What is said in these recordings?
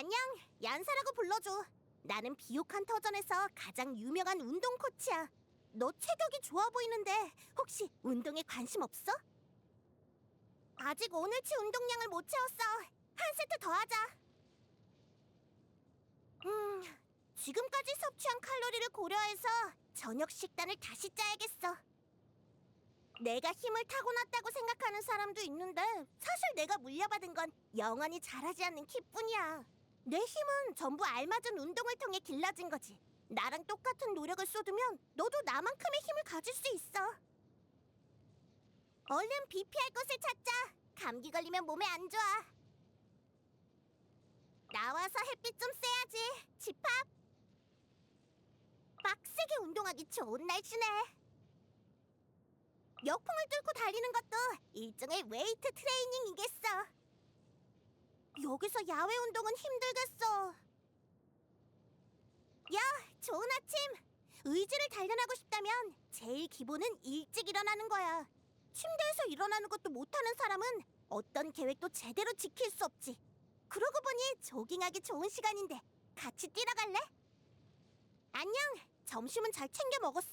안녕, 얀사라고 불러줘. 나는 비옥한 터전에서 가장 유명한 운동 코치야. 너 체격이 좋아 보이는데 혹시 운동에 관심 없어? 아직 오늘치 운동량을 못 채웠어. 한 세트 더 하자. 음, 지금까지 섭취한 칼로리를 고려해서 저녁 식단을 다시 짜야겠어. 내가 힘을 타고났다고 생각하는 사람도 있는데 사실 내가 물려받은 건 영원히 자라지 않는 키뿐이야. 내 힘은 전부 알맞은 운동을 통해 길러진 거지. 나랑 똑같은 노력을 쏟으면 너도 나만큼의 힘을 가질 수 있어. 얼른 비피할 곳을 찾자. 감기 걸리면 몸에 안 좋아. 나와서 햇빛 좀 쐬야지. 집합. 빡세게 운동하기 좋은 날씨네. 역풍을 뚫고 달리는 것도 일종의 웨이트 트레이닝이겠어. 여기서 야외 운동은 힘들겠어. 야, 좋은 아침. 의지를 단련하고 싶다면 제일 기본은 일찍 일어나는 거야. 침대에서 일어나는 것도 못하는 사람은 어떤 계획도 제대로 지킬 수 없지. 그러고 보니 조깅하기 좋은 시간인데 같이 뛰러 갈래? 안녕. 점심은 잘 챙겨 먹었어?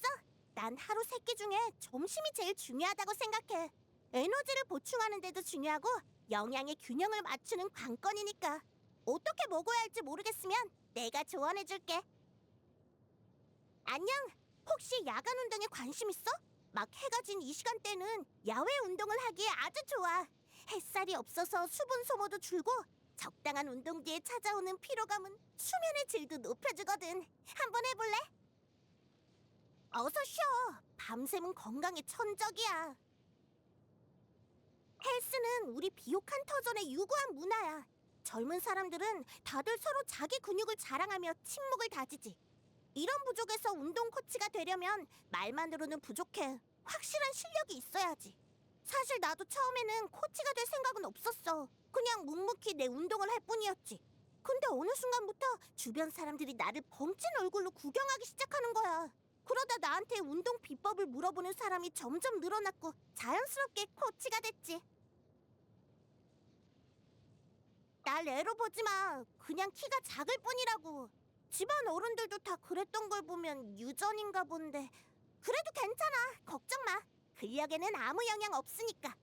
난 하루 세 끼 중에 점심이 제일 중요하다고 생각해. 에너지를 보충하는 데도 중요하고 영양의 균형을 맞추는 관건이니까. 어떻게 먹어야 할지 모르겠으면 내가 조언해줄게. 안녕. 혹시 야간 운동에 관심 있어? 막 해가 진 이 시간대는 야외 운동을 하기에 아주 좋아. 햇살이 없어서 수분 소모도 줄고 적당한 운동 뒤에 찾아오는 피로감은 수면의 질도 높여주거든. 한번 해볼래? 어서 쉬어. 밤샘은 건강에 천적이야. 헬스는 우리 비옥한 터전의 유구한 문화야. 젊은 사람들은 다들 서로 자기 근육을 자랑하며 침묵을 다지지. 이런 부족에서 운동 코치가 되려면 말만으로는 부족해. 확실한 실력이 있어야지. 사실 나도 처음에는 코치가 될 생각은 없었어. 그냥 묵묵히 내 운동을 할 뿐이었지. 근데 어느 순간부터 주변 사람들이 나를 벙찐 얼굴로 구경하기 시작하는 거야. 그러다 나한테 운동 비법을 물어보는 사람이 점점 늘어났고 자연스럽게 코치가 됐지. 날 애로 보지 마. 그냥 키가 작을 뿐이라고. 집안 어른들도 다 그랬던 걸 보면 유전인가 본데. 그래도 괜찮아. 걱정 마. 근력에는 아무 영향 없으니까.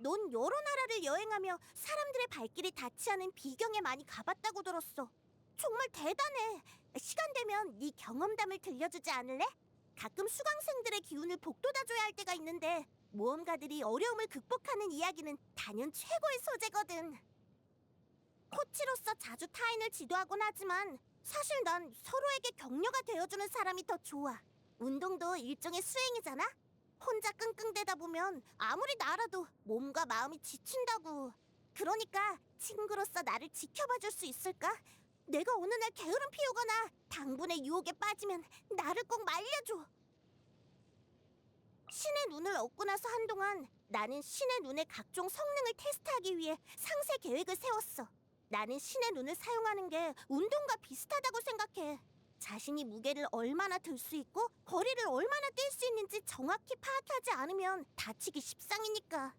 넌 여러 나라를 여행하며 사람들의 발길이 닿지 않은 비경에 많이 가봤다고 들었어. 정말 대단해. 시간 되면 네 경험담을 들려주지 않을래? 가끔 수강생들의 기운을 북돋아줘야 할 때가 있는데 모험가들이 어려움을 극복하는 이야기는 단연 최고의 소재거든. 코치로서 자주 타인을 지도하곤 하지만 사실 난 서로에게 격려가 되어주는 사람이 더 좋아. 운동도 일종의 수행이잖아? 혼자 끙끙대다 보면 아무리 나라도 몸과 마음이 지친다고. 그러니까 친구로서 나를 지켜봐 줄 수 있을까? 내가 어느 날 게으름 피우거나 당분의 유혹에 빠지면 나를 꼭 말려줘. 신의 눈을 얻고 나서 한동안 나는 신의 눈의 각종 성능을 테스트하기 위해 상세 계획을 세웠어. 나는 신의 눈을 사용하는 게 운동과 비슷하다고 생각해. 자신이 무게를 얼마나 들 수 있고 거리를 얼마나 뛸 수 있는지 정확히 파악하지 않으면 다치기 십상이니까.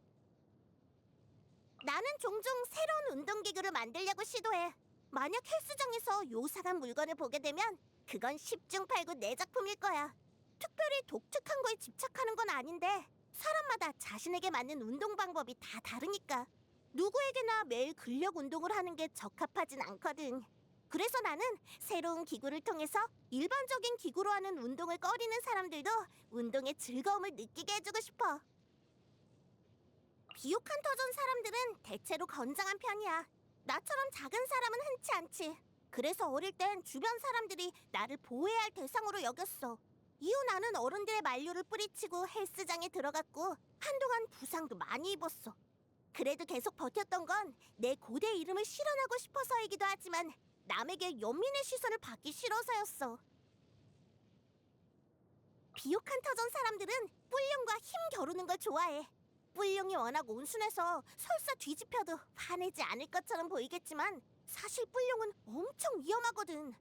나는 종종 새로운 운동기구를 만들려고 시도해. 만약 헬스장에서 요상한 물건을 보게 되면 그건 10중 8구 내 작품일 거야. 특별히 독특한 거에 집착하는 건 아닌데 사람마다 자신에게 맞는 운동 방법이 다 다르니까 누구에게나 매일 근력 운동을 하는 게 적합하진 않거든. 그래서 나는 새로운 기구를 통해서 일반적인 기구로 하는 운동을 꺼리는 사람들도 운동의 즐거움을 느끼게 해주고 싶어. 비옥한 터전 사람들은 대체로 건장한 편이야. 나처럼 작은 사람은 흔치 않지. 그래서 어릴 땐 주변 사람들이 나를 보호해야 할 대상으로 여겼어. 이후 나는 어른들의 만류를 뿌리치고 헬스장에 들어갔고 한동안 부상도 많이 입었어. 그래도 계속 버텼던 건 내 고대 이름을 실현하고 싶어서이기도 하지만 남에게 연민의 시선을 받기 싫어서였어. 비옥한 터전 사람들은 뿔룡과 힘 겨루는 걸 좋아해. 뿔룡이 워낙 온순해서 설사 뒤집혀도 화내지 않을 것처럼 보이겠지만 사실 뿔룡은 엄청 위험하거든.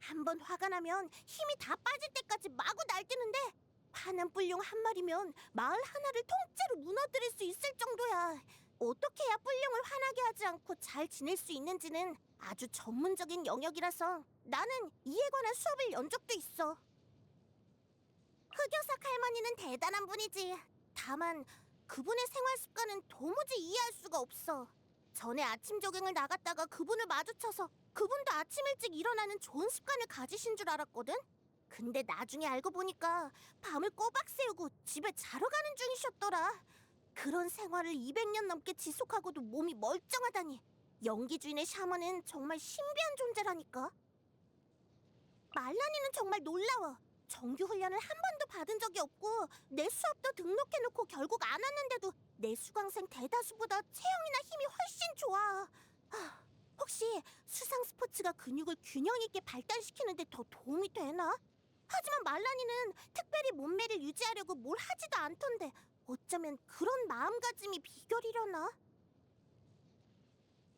한 번 화가 나면 힘이 다 빠질 때까지 마구 날뛰는데 화난 뿔룡 한 마리면 마을 하나를 통째로 무너뜨릴 수 있을 정도야. 어떻게 해야 뿔룡을 화나게 하지 않고 잘 지낼 수 있는지는 아주 전문적인 영역이라서 나는 이에 관한 수업을 연 적도 있어. 흑요석 할머니는 대단한 분이지. 다만 그분의 생활 습관은 도무지 이해할 수가 없어. 전에 아침 조깅을 나갔다가 그분을 마주쳐서 그분도 아침 일찍 일어나는 좋은 습관을 가지신 줄 알았거든. 근데 나중에 알고 보니까 밤을 꼬박 새우고 집에 자러 가는 중이셨더라. 그런 생활을 200년 넘게 지속하고도 몸이 멀쩡하다니. 연기 주인의 샤먼은 정말 신비한 존재라니까. 말라니는 정말 놀라워. 정규 훈련을 한 번도 받은 적이 없고 내 수업도 등록해놓고 결국 안 왔는데도 내 수강생 대다수보다 체형이나 힘이 훨씬 좋아. 하, 혹시 수상 스포츠가 근육을 균형 있게 발달시키는데 더 도움이 되나? 하지만 말라니는 특별히 몸매를 유지하려고 뭘 하지도 않던데 어쩌면 그런 마음가짐이 비결이려나?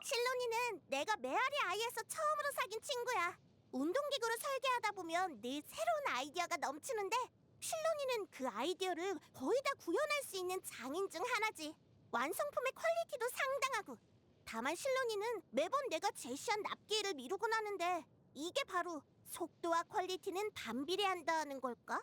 실론이는 내가 메아리 아이에서 처음으로 사귄 친구야. 운동기구를 설계하다 보면 늘 새로운 아이디어가 넘치는데 실론이는 그 아이디어를 거의 다 구현할 수 있는 장인 중 하나지. 완성품의 퀄리티도 상당하고. 다만 실론이는 매번 내가 제시한 납기를 미루곤 하는데 이게 바로 속도와 퀄리티는 반비례한다는 걸까?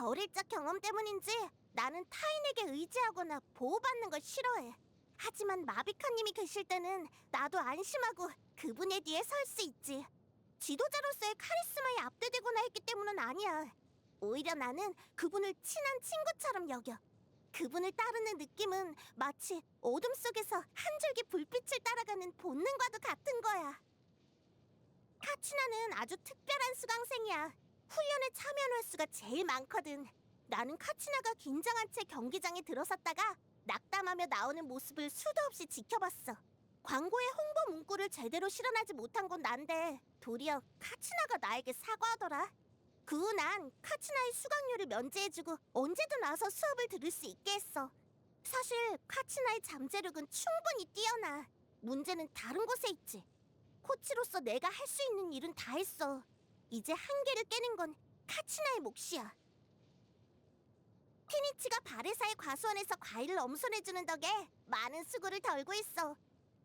어릴 적 경험 때문인지 나는 타인에게 의지하거나 보호받는 걸 싫어해. 하지만 마비카님이 계실 때는 나도 안심하고 그분의 뒤에 설 수 있지. 지도자로서의 카리스마에 압도되거나 했기 때문은 아니야. 오히려 나는 그분을 친한 친구처럼 여겨. 그분을 따르는 느낌은 마치 어둠 속에서 한 줄기 불빛을 따라가는 본능과도 같은 거야. 카치나는 아주 특별한 수강생이야. 훈련에 참여한 횟수가 제일 많거든. 나는 카치나가 긴장한 채 경기장에 들어섰다가 낙담하며 나오는 모습을 수도 없이 지켜봤어. 광고에 홍보 문구를 제대로 실현하지 못한 건 난데 도리어 카치나가 나에게 사과하더라. 그 후 난 카치나의 수강료를 면제해주고 언제든 와서 수업을 들을 수 있게 했어. 사실 카치나의 잠재력은 충분히 뛰어나. 문제는 다른 곳에 있지. 코치로서 내가 할 수 있는 일은 다 했어. 이제 한계를 깨는 건 카치나의 몫이야. 키니치가 바레사의 과수원에서 과일을 엄선해주는 덕에 많은 수고를 덜고 있어.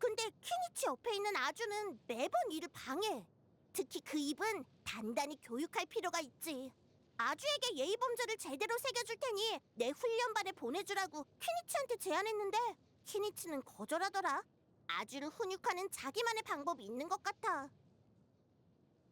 근데 키니치 옆에 있는 아주는 매번 일을 방해. 특히 그 입은 단단히 교육할 필요가 있지. 아주에게 예의 범절을 제대로 새겨줄 테니 내 훈련반에 보내주라고 키니치한테 제안했는데 키니치는 거절하더라. 아주를 훈육하는 자기만의 방법이 있는 것 같아.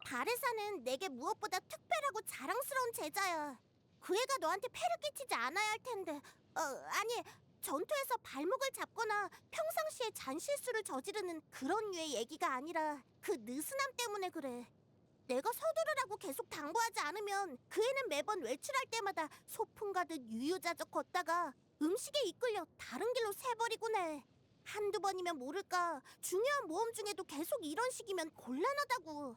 바레사는 내게 무엇보다 특별하고 자랑스러운 제자야. 그 애가 너한테 폐를 끼치지 않아야 할 텐데. 어, 아니, 전투에서 발목을 잡거나 평상시에 잔실수를 저지르는 그런 류의 얘기가 아니라 그 느슨함 때문에 그래. 내가 서두르라고 계속 당부하지 않으면 그 애는 매번 외출할 때마다 소풍 가듯 유유자적 걷다가 음식에 이끌려 다른 길로 새버리곤 해. 한두 번이면 모를까 중요한 모험 중에도 계속 이런 식이면 곤란하다고.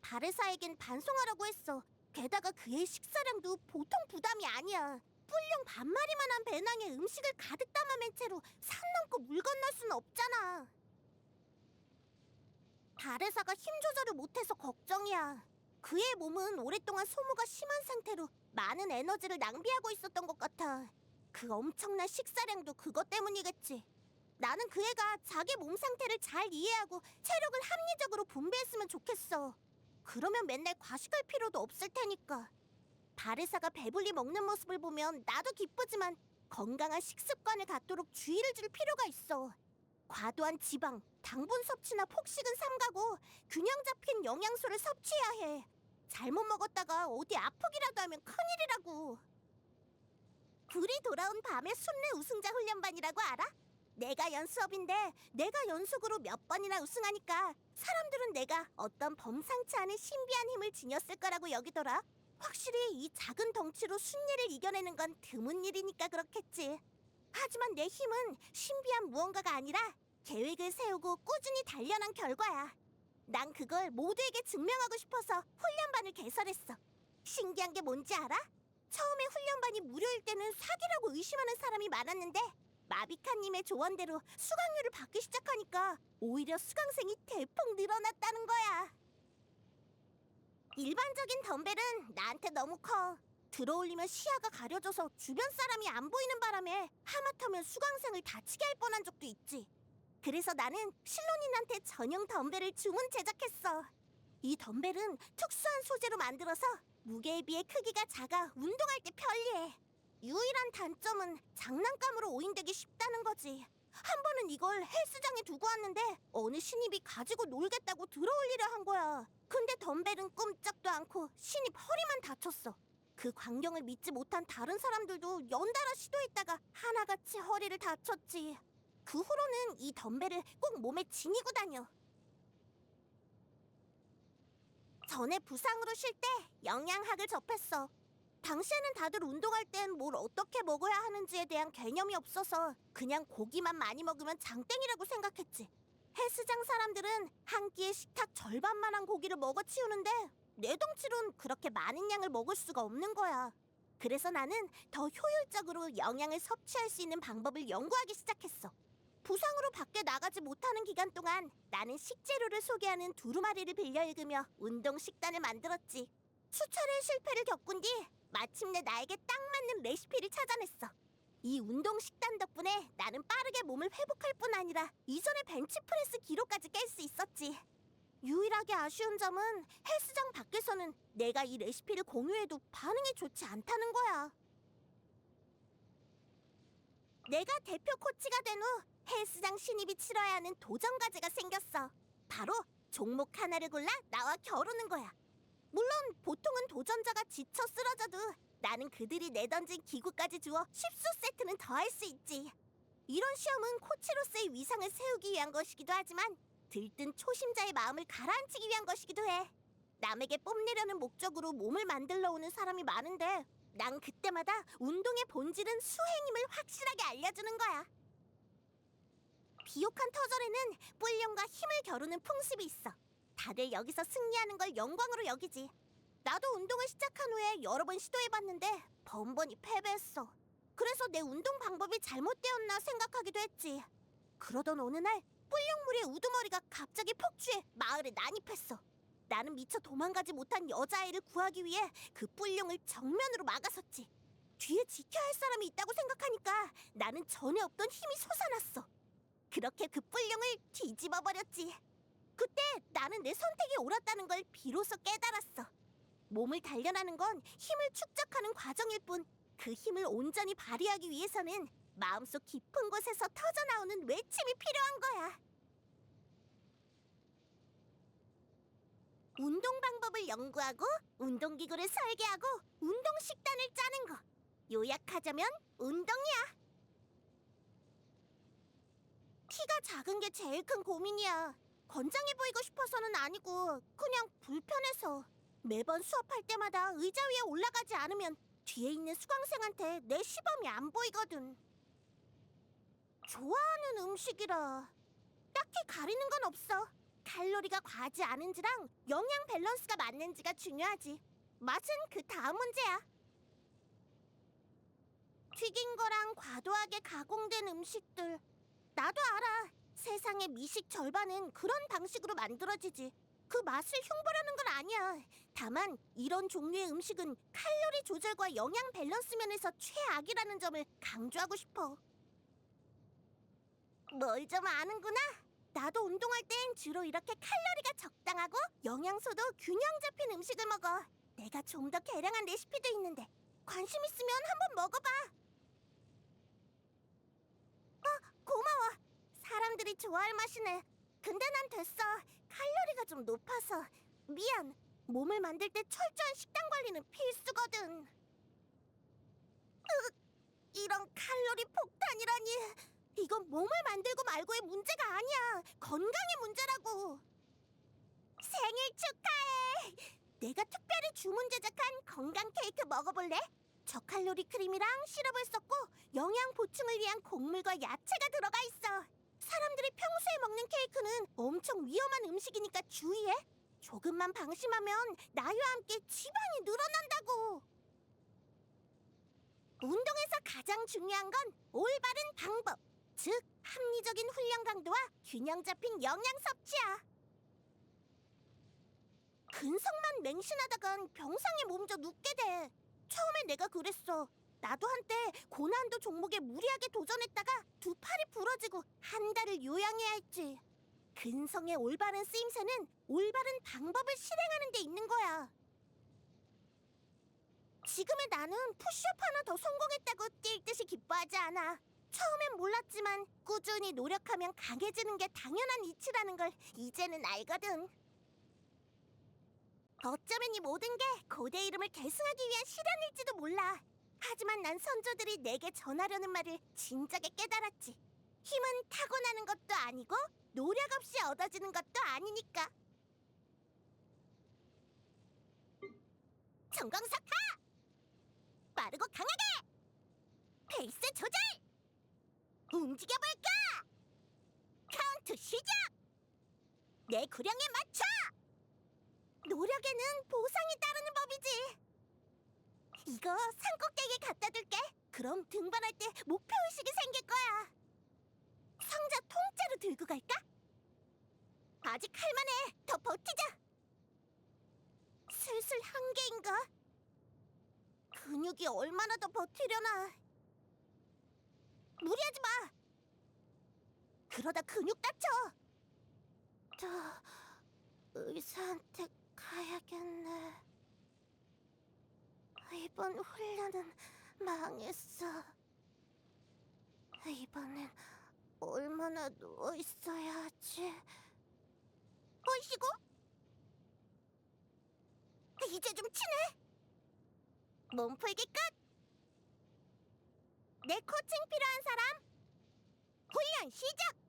바레사에겐 반송하라고 했어. 게다가 그의 식사량도 보통 부담이 아니야. 뿔용 반마리만한 배낭에 음식을 가득 담아맨 채로 산 넘고 물 건널 수는 없잖아. 바레사가 힘 조절을 못해서 걱정이야. 그의 몸은 오랫동안 소모가 심한 상태로 많은 에너지를 낭비하고 있었던 것 같아. 그 엄청난 식사량도 그것 때문이겠지. 나는 그 애가 자기 몸 상태를 잘 이해하고 체력을 합리적으로 분배했으면 좋겠어. 그러면 맨날 과식할 필요도 없을 테니까. 바레사가 배불리 먹는 모습을 보면 나도 기쁘지만 건강한 식습관을 갖도록 주의를 줄 필요가 있어. 과도한 지방, 당분 섭취나 폭식은 삼가고 균형 잡힌 영양소를 섭취해야 해. 잘못 먹었다가 어디 아프기라도 하면 큰일이라고. 불이 돌아온 밤의 순례 우승자 훈련반이라고 알아? 내가 연 수업인데 내가 연속으로 몇 번이나 우승하니까 사람들은 내가 어떤 범상치 않은 신비한 힘을 지녔을 거라고 여기더라. 확실히 이 작은 덩치로 순례를 이겨내는 건 드문 일이니까 그렇겠지. 하지만 내 힘은 신비한 무언가가 아니라 계획을 세우고 꾸준히 단련한 결과야. 난 그걸 모두에게 증명하고 싶어서 훈련반을 개설했어. 신기한 게 뭔지 알아? 처음에 훈련반이 무료일 때는 사기라고 의심하는 사람이 많았는데 마비카님의 조언대로 수강료를 받기 시작하니까 오히려 수강생이 대폭 늘어났다는 거야. 일반적인 덤벨은 나한테 너무 커. 들어올리면 시야가 가려져서 주변 사람이 안 보이는 바람에 하마터면 수강생을 다치게 할 뻔한 적도 있지. 그래서 나는 실론인한테 전용 덤벨을 주문 제작했어. 이 덤벨은 특수한 소재로 만들어서 무게에 비해 크기가 작아 운동할 때 편리해. 유일한 단점은 장난감으로 오인되기 쉽다는 거지. 한 번은 이걸 헬스장에 두고 왔는데 어느 신입이 가지고 놀겠다고 들어올리려 한 거야. 근데 덤벨은 꼼짝도 않고 신입 허리만 다쳤어. 그 광경을 믿지 못한 다른 사람들도 연달아 시도했다가 하나같이 허리를 다쳤지. 그 후로는 이 덤벨을 꼭 몸에 지니고 다녀. 전에 부상으로 쉴 때 영양학을 접했어. 당시에는 다들 운동할 땐 뭘 어떻게 먹어야 하는지에 대한 개념이 없어서 그냥 고기만 많이 먹으면 장땡이라고 생각했지. 헬스장 사람들은 한 끼에 식탁 절반만한 고기를 먹어 치우는데 내 덩치론 그렇게 많은 양을 먹을 수가 없는 거야. 그래서 나는 더 효율적으로 영양을 섭취할 수 있는 방법을 연구하기 시작했어. 부상으로 밖에 나가지 못하는 기간 동안 나는 식재료를 소개하는 두루마리를 빌려 읽으며 운동 식단을 만들었지. 수차례 실패를 겪은 뒤 마침내 나에게 딱 맞는 레시피를 찾아냈어. 이 운동 식단 덕분에 나는 빠르게 몸을 회복할 뿐 아니라 이전의 벤치프레스 기록까지 깰 수 있었지. 유일하게 아쉬운 점은 헬스장 밖에서는 내가 이 레시피를 공유해도 반응이 좋지 않다는 거야. 내가 대표 코치가 된 후 헬스장 신입이 치러야 하는 도전 과제가 생겼어. 바로 종목 하나를 골라 나와 겨루는 거야. 물론 보통은 도전자가 지쳐 쓰러져도 나는 그들이 내던진 기구까지 주어 10수 세트는 더 할 수 있지. 이런 시험은 코치로서의 위상을 세우기 위한 것이기도 하지만 들뜬 초심자의 마음을 가라앉히기 위한 것이기도 해. 남에게 뽐내려는 목적으로 몸을 만들러 오는 사람이 많은데 난 그때마다 운동의 본질은 수행임을 확실하게 알려주는 거야. 비옥한 터전에는 뿔용과 힘을 겨루는 풍습이 있어. 다들 여기서 승리하는 걸 영광으로 여기지. 나도 운동을 시작한 후에 여러 번 시도해봤는데 번번이 패배했어. 그래서 내 운동 방법이 잘못되었나 생각하기도 했지. 그러던 어느 날 뿔용물의 우두머리가 갑자기 폭주해 마을에 난입했어. 나는 미처 도망가지 못한 여자아이를 구하기 위해 그 뿔용을 정면으로 막아섰지. 뒤에 지켜야 할 사람이 있다고 생각하니까 나는 전에 없던 힘이 솟아났어. 그렇게 그 뿔용을 뒤집어 버렸지. 그때 나는 내 선택이 옳았다는 걸 비로소 깨달았어. 몸을 단련하는 건 힘을 축적하는 과정일 뿐 그 힘을 온전히 발휘하기 위해서는 마음속 깊은 곳에서 터져나오는 외침이 필요한 거야. 운동 방법을 연구하고 운동기구를 설계하고 운동 식단을 짜는 거. 요약하자면 운동이야. 키가 작은 게 제일 큰 고민이야. 건장해 보이고 싶어서는 아니고 그냥 불편해서 매번 수업할 때마다 의자 위에 올라가지 않으면 뒤에 있는 수강생한테 내 시범이 안 보이거든. 좋아하는 음식이라 딱히 가리는 건 없어. 칼로리가 과하지 않은지랑 영양 밸런스가 맞는지가 중요하지. 맛은 그 다음 문제야. 튀긴 거랑 과도하게 가공된 음식들. 나도 알아. 세상의 미식 절반은 그런 방식으로 만들어지지. 그 맛을 흉보려는 건 아니야. 다만 이런 종류의 음식은 칼로리 조절과 영양 밸런스 면에서 최악이라는 점을 강조하고 싶어. 뭘 좀 아는구나. 나도 운동할 땐 주로 이렇게 칼로리가 적당하고 영양소도 균형 잡힌 음식을 먹어. 내가 좀 더 개량한 레시피도 있는데 관심 있으면 한번 먹어봐. 어, 고마워. 사람들이 좋아할 맛이네. 근데 난 됐어. 칼로리가 좀 높아서. 미안. 몸을 만들 때 철저한 식단 관리는 필수거든. 으, 이런 칼로리 폭탄이라니. 이건 몸을 만들고 말고의 문제가 아니야. 건강의 문제라고. 생일 축하해. 내가 특별히 주문 제작한 건강 케이크 먹어볼래? 저칼로리 크림이랑 시럽을 썼고 영양 보충을 위한 곡물과 야채가 들어가 있어. 사람들이 평소에 먹는 케이크는 엄청 위험한 음식이니까 주의해. 조금만 방심하면 나이와 함께 지방이 늘어난다고. 운동에서 가장 중요한 건 올바른 방법, 즉 합리적인 훈련 강도와 균형 잡힌 영양 섭취야. 근성만 맹신하다간 병상에 몸져 눕게 돼. 처음에 내가 그랬어. 나도 한때 고난도 종목에 무리하게 도전했다가 두 팔이 부러지고 한 달을 요양해야 했지. 근성의 올바른 쓰임새는 올바른 방법을 실행하는 데 있는 거야. 지금의 나는 푸시업 하나 더 성공했다고 뛸 듯이 기뻐하지 않아. 처음엔 몰랐지만 꾸준히 노력하면 강해지는 게 당연한 이치라는 걸 이제는 알거든. 어쩌면 이 모든 게 고대 이름을 계승하기 위한 실현일지도 몰라. 하지만 난 선조들이 내게 전하려는 말을 진작에 깨달았지. 힘은 타고나는 것도 아니고 노력 없이 얻어지는 것도 아니니까. 전광석하! 빠르고 강하게! 페이스 조절! 움직여볼까? 카운트 시작! 내 구령에 맞춰! 노력에는 보상이 따르는 법이지. 이거 산꼭대기에 갖다 둘게. 그럼 등반할 때 목표 의식이 생길 거야. 상자 통째로 들고 갈까? 아직 할만해. 더 버티자. 슬슬 한계인가? 근육이 얼마나 더 버티려나. 무리하지 마. 그러다 근육 다쳐. 저 의사한테 가야겠네. 이번 훈련은 망했어. 이번엔 얼마나 누워 있어야 하지? 어이시고? 이제 좀 치네. 몸풀기 끝. 내 코칭 필요한 사람? 훈련 시작.